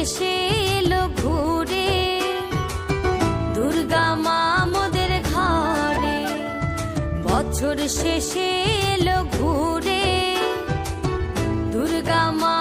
এসে এলো ঘুরে। দুর্গা মা আমাদের ঘরে বছর শেষে এলো ঘুরে। দুর্গা মা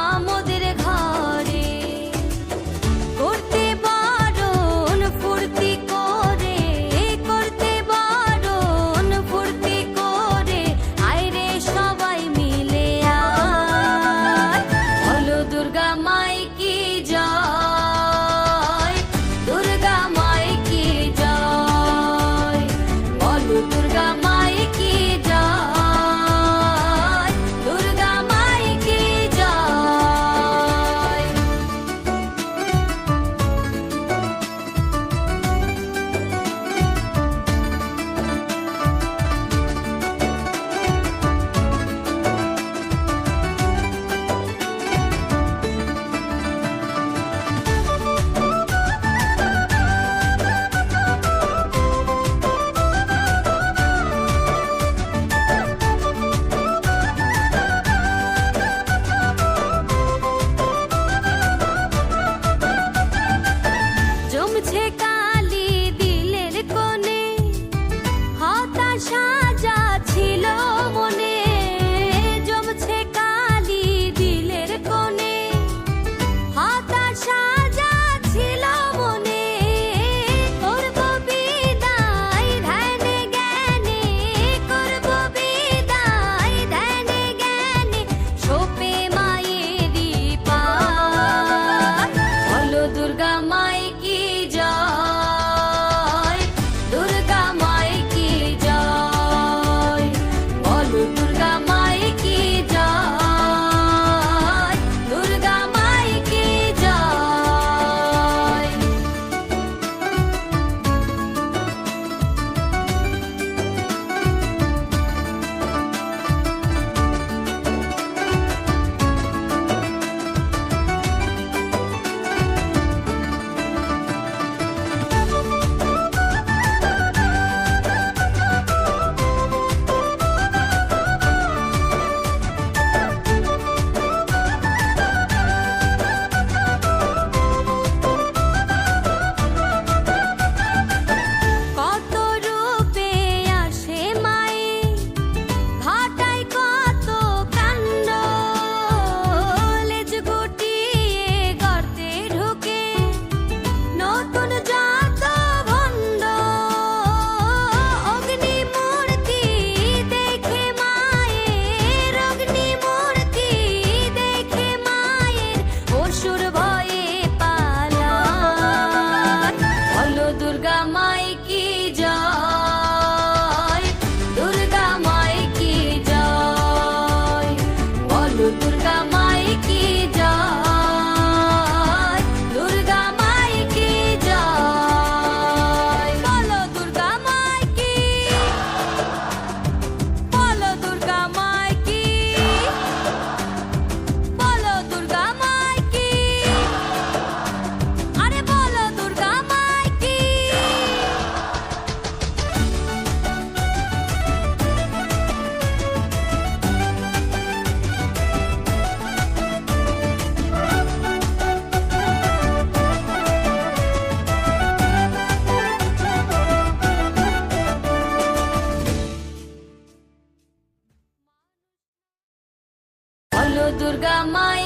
दुर्गा माया